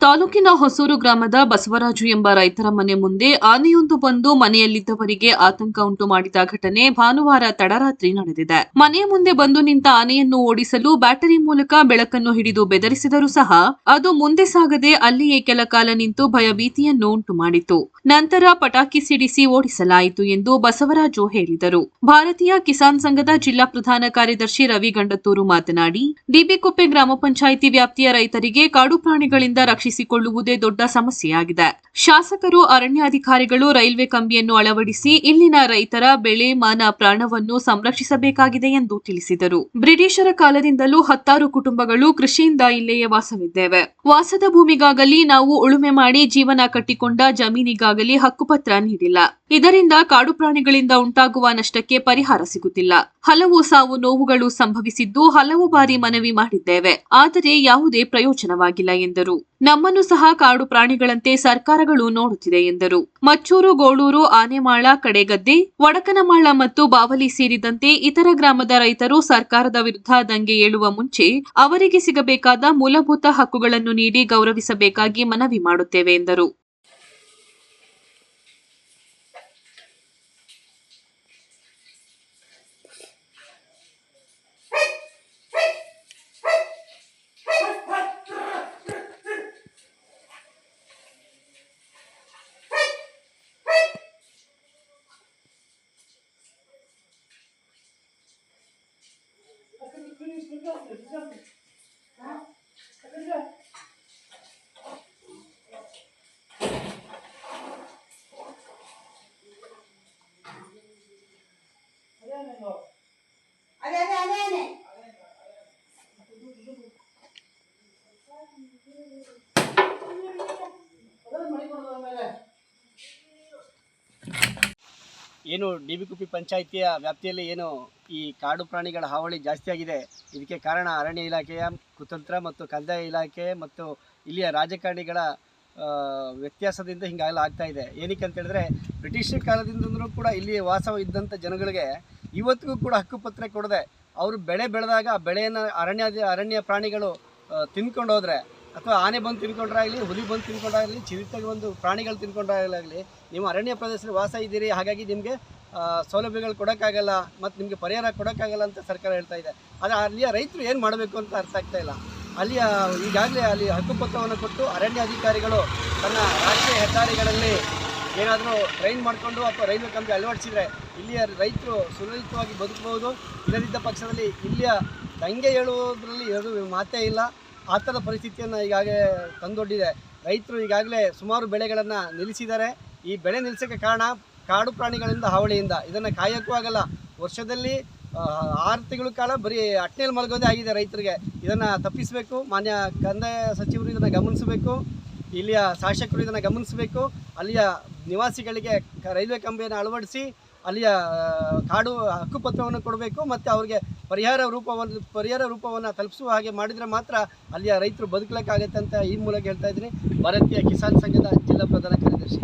ತಾಲೂಕಿನ ಹೊಸೂರು ಗ್ರಾಮದ ಬಸವರಾಜು ಎಂಬ ರೈತರ ಮನೆ ಮುಂದೆ ಆನೆಯೊಂದು ಬಂದು ಮನೆಯಲ್ಲಿದ್ದವರಿಗೆ ಆತಂಕ ಉಂಟು ಮಾಡಿದ ಘಟನೆ ಭಾನುವಾರ ತಡರಾತ್ರಿ ನಡೆದಿದೆ. ಮನೆಯ ಮುಂದೆ ಬಂದು ನಿಂತ ಆನೆಯನ್ನು ಓಡಿಸಲು ಬ್ಯಾಟರಿ ಮೂಲಕ ಬೆಳಕನ್ನು ಹಿಡಿದು ಬೆದರಿಸಿದರೂ ಸಹ ಅದು ಮುಂದೆ ಸಾಗದೆ ಅಲ್ಲಿಯೇ ಕೆಲ ಕಾಲ ನಿಂತು ಭಯಭೀತಿಯನ್ನು ಉಂಟು ಮಾಡಿತು. ನಂತರ ಪಟಾಕಿ ಸಿಡಿಸಿ ಓಡಿಸಲಾಯಿತು ಎಂದು ಬಸವರಾಜು ಹೇಳಿದರು. ಭಾರತೀಯ ಕಿಸಾನ್ ಸಂಘದ ಜಿಲ್ಲಾ ಪ್ರಧಾನ ಕಾರ್ಯದರ್ಶಿ ರವಿ ಗಂಡತ್ತೂರು ಮಾತನಾಡಿ ಡಿಬಿಕೊಪ್ಪೆ ಗ್ರಾಮ ಪಂಚಾಯಿತಿ ವ್ಯಾಪ್ತಿಯ ರೈತರಿಗೆ ಕಾಡು ಪ್ರಾಣಿಗಳಿಂದ ರಕ್ಷಿಸಿಕೊಳ್ಳುವುದೇ ದೊಡ್ಡ ಸಮಸ್ಯೆಯಾಗಿದೆ. ಶಾಸಕರು, ಅರಣ್ಯಾಧಿಕಾರಿಗಳು ರೈಲ್ವೆ ಕಂಬಿಯನ್ನು ಅಳವಡಿಸಿ ಇಲ್ಲಿನ ರೈತರ ಬೆಳೆ, ಮಾನ, ಪ್ರಾಣವನ್ನು ಸಂರಕ್ಷಿಸಬೇಕಾಗಿದೆ ಎಂದು ತಿಳಿಸಿದರು. ಬ್ರಿಟಿಷರ ಕಾಲದಿಂದಲೂ ಹತ್ತಾರು ಕುಟುಂಬಗಳು ಕೃಷಿಯಿಂದ ಇಲ್ಲಿಯೇ ವಾಸವಿದ್ದೇವೆ. ವಾಸದ ಭೂಮಿಗಾಗಲಿ, ನಾವು ಉಳುಮೆ ಮಾಡಿ ಜೀವನ ಕಟ್ಟಿಕೊಂಡ ಜಮೀನಿಗಾಗಲಿ ಹಕ್ಕುಪತ್ರ ನೀಡಿಲ್ಲ. ಇದರಿಂದ ಕಾಡು ಪ್ರಾಣಿಗಳಿಂದ ಉಂಟಾಗುವ ನಷ್ಟಕ್ಕೆ ಪರಿಹಾರ ಸಿಗುತ್ತಿಲ್ಲ. ಹಲವು ಸಾವು ನೋವುಗಳು ಸಂಭವಿಸಿದ್ದು ಹಲವು ಬಾರಿ ಮನವಿ ಮಾಡಿದ್ದೇವೆ. ಆದರೆ ಯಾವುದೇ ಪ್ರಯೋಜನವಾಗಿಲ್ಲ ಎಂದರು. ನಮ್ಮನ್ನು ಸಹ ಕಾಡು ಪ್ರಾಣಿಗಳಂತೆ ಸರ್ಕಾರಗಳು ನೋಡುತ್ತಿದೆ ಎಂದರು. ಮಚ್ಚೂರು, ಗೋಳೂರು, ಆನೆಮಾಳ, ಕಡೆಗದ್ದೆ, ವಡಕನಮಾಳ ಮತ್ತು ಬಾವಲಿ ಸೇರಿದಂತೆ ಇತರ ಗ್ರಾಮದ ರೈತರು ಸರ್ಕಾರದ ವಿರುದ್ಧ ದಂಗೆ ಏಳುವ ಮುಂಚೆ ಅವರಿಗೆ ಸಿಗಬೇಕಾದ ಮೂಲಭೂತ ಹಕ್ಕುಗಳನ್ನು ನೀಡಿ ಗೌರವಿಸಬೇಕಾಗಿ ಮನವಿ ಮಾಡುತ್ತೇವೆ ಎಂದರು. ಅದೇ ಅದೇ ಅದೇ ಅದೇ ಏನು ಡಿ ಬಿ ಕುಪ್ಪಿ ಪಂಚಾಯಿತಿಯ ವ್ಯಾಪ್ತಿಯಲ್ಲಿ ಏನು ಈ ಕಾಡು ಪ್ರಾಣಿಗಳ ಹಾವಳಿ ಜಾಸ್ತಿಯಾಗಿದೆ ಇದಕ್ಕೆ ಕಾರಣ ಅರಣ್ಯ ಇಲಾಖೆಯ ಕುತಂತ್ರ ಮತ್ತು ಕಂದಾಯ ಇಲಾಖೆ ಮತ್ತು ಇಲ್ಲಿಯ ರಾಜಕಾರಣಿಗಳ ವ್ಯತ್ಯಾಸದಿಂದ ಹಿಂಗೆಲ್ಲ ಆಗ್ತಾ ಇದೆ. ಏನಕ್ಕೆ ಅಂತ ಹೇಳಿದ್ರೆ, ಬ್ರಿಟಿಷ್ ಕಾಲದಿಂದಲೂ ಕೂಡ ಇಲ್ಲಿ ವಾಸ ಇದ್ದಂಥ ಜನಗಳಿಗೆ ಇವತ್ತಿಗೂ ಕೂಡ ಹಕ್ಕುಪತ್ರ ಕೊಡದೆ ಅವರು ಬೆಳೆ ಬೆಳೆದಾಗ ಆ ಬೆಳೆಯನ್ನು ಅರಣ್ಯ ಅರಣ್ಯ ಪ್ರಾಣಿಗಳು ತಿನ್ಕೊಂಡು ಹೋದ್ರೆ ಅಥವಾ ಆನೆ ಬಂದು ತಿನ್ಕೊಂಡ್ರಾಗಲಿ, ಹುಲಿ ಬಂದು ತಿನ್ಕೊಂಡಾಗಲಿ ಚಿರತೆಗೆ ಒಂದು ಪ್ರಾಣಿಗಳು ತಿನ್ಕೊಂಡಾಗಲಾಗಲಿ ನೀವು ಅರಣ್ಯ ಪ್ರದೇಶದಲ್ಲಿ ವಾಸ ಇದ್ದೀರಿ, ಹಾಗಾಗಿ ನಿಮಗೆ ಸೌಲಭ್ಯಗಳು ಕೊಡೋಕ್ಕಾಗಲ್ಲ ಮತ್ತು ನಿಮಗೆ ಪರಿಹಾರ ಕೊಡೋಕ್ಕಾಗಲ್ಲ ಅಂತ ಸರ್ಕಾರ ಹೇಳ್ತಾ ಇದೆ. ಆದರೆ ಅಲ್ಲಿಯ ರೈತರು ಏನು ಮಾಡಬೇಕು ಅಂತ ಅರ್ಥ ಆಗ್ತಾ ಇಲ್ಲ. ಅಲ್ಲಿಯ, ಈಗಾಗಲೇ ಅಲ್ಲಿ ಹಕ್ಕುಪತ್ರವನ್ನು ಕೊಟ್ಟು ಅರಣ್ಯ ಅಧಿಕಾರಿಗಳು ತನ್ನ ರಾಷ್ಟ್ರೀಯ ಹೆದ್ದಾರಿಗಳಲ್ಲಿ ಏನಾದರೂ ಟ್ರೈನ್ ಮಾಡಿಕೊಂಡು ಅಥವಾ ರೈಲ್ವೆ ಕಂಪನಿ ಅಳವಡಿಸಿದರೆ ಇಲ್ಲಿಯ ರೈತರು ಸುಲಲಿತವಾಗಿ ಬದುಕಬಹುದು ಇಲ್ಲದಿದ್ದ ಪಕ್ಷದಲ್ಲಿ ಇಲ್ಲಿಯ ದಂಗೆ ಹೇಳುವುದರಲ್ಲಿ ಇರೋದು ಮಾತೇ ಇಲ್ಲ. ಆ ಥರ ಪರಿಸ್ಥಿತಿಯನ್ನು ಈಗಾಗಲೇ ತಂದೊಡ್ಡಿದೆ. ರೈತರು ಈಗಾಗಲೇ ಸುಮಾರು ಬೆಳೆಗಳನ್ನು ನಿಲ್ಲಿಸಿದ್ದಾರೆ. ಈ ಬೆಳೆ ನಿಲ್ಲಿಸೋಕ್ಕೆ ಕಾರಣ ಕಾಡು ಪ್ರಾಣಿಗಳಿಂದ, ಹಾವಳಿಯಿಂದ. ಇದನ್ನು ಕಾಯೋಕ್ಕೂ ಆಗಲ್ಲ. ವರ್ಷದಲ್ಲಿ ಆರು ತಿಂಗಳ ಕಾಲ ಬರೀ ಅಟ್ನೇಲಿ ಮಲಗೋದೇ ಆಗಿದೆ ರೈತರಿಗೆ. ಇದನ್ನು ತಪ್ಪಿಸಬೇಕು. ಮಾನ್ಯ ಕಂದಾಯ ಸಚಿವರು ಇದನ್ನು ಗಮನಿಸಬೇಕು. ಇಲ್ಲಿಯ ಶಾಸಕರು ಇದನ್ನು ಗಮನಿಸಬೇಕು. ಅಲ್ಲಿಯ ನಿವಾಸಿಗಳಿಗೆ ರೈಲ್ವೆ ಕಂಬಿಯನ್ನು ಅಳವಡಿಸಿ ಅಲ್ಲಿಯ ಕಾಡು ಹಕ್ಕುಪತ್ರವನ್ನು ಕೊಡಬೇಕು ಮತ್ತು ಅವರಿಗೆ ಪರಿಹಾರ ರೂಪವನ್ನು ಪರಿಹಾರ ರೂಪವನ್ನು ತಲುಪಿಸುವ ಹಾಗೆ ಮಾಡಿದರೆ ಮಾತ್ರ ಅಲ್ಲಿಯ ರೈತರು ಬದುಕಲಿಕ್ಕಾಗತ್ತೆ ಅಂತ ಈ ಮೂಲಕ ಹೇಳ್ತಾ ಇದ್ದೀನಿ. ಭಾರತೀಯ ಕಿಸಾನ್ ಸಂಘದ ಜಿಲ್ಲಾ ಪ್ರಧಾನ ಕಾರ್ಯದರ್ಶಿ.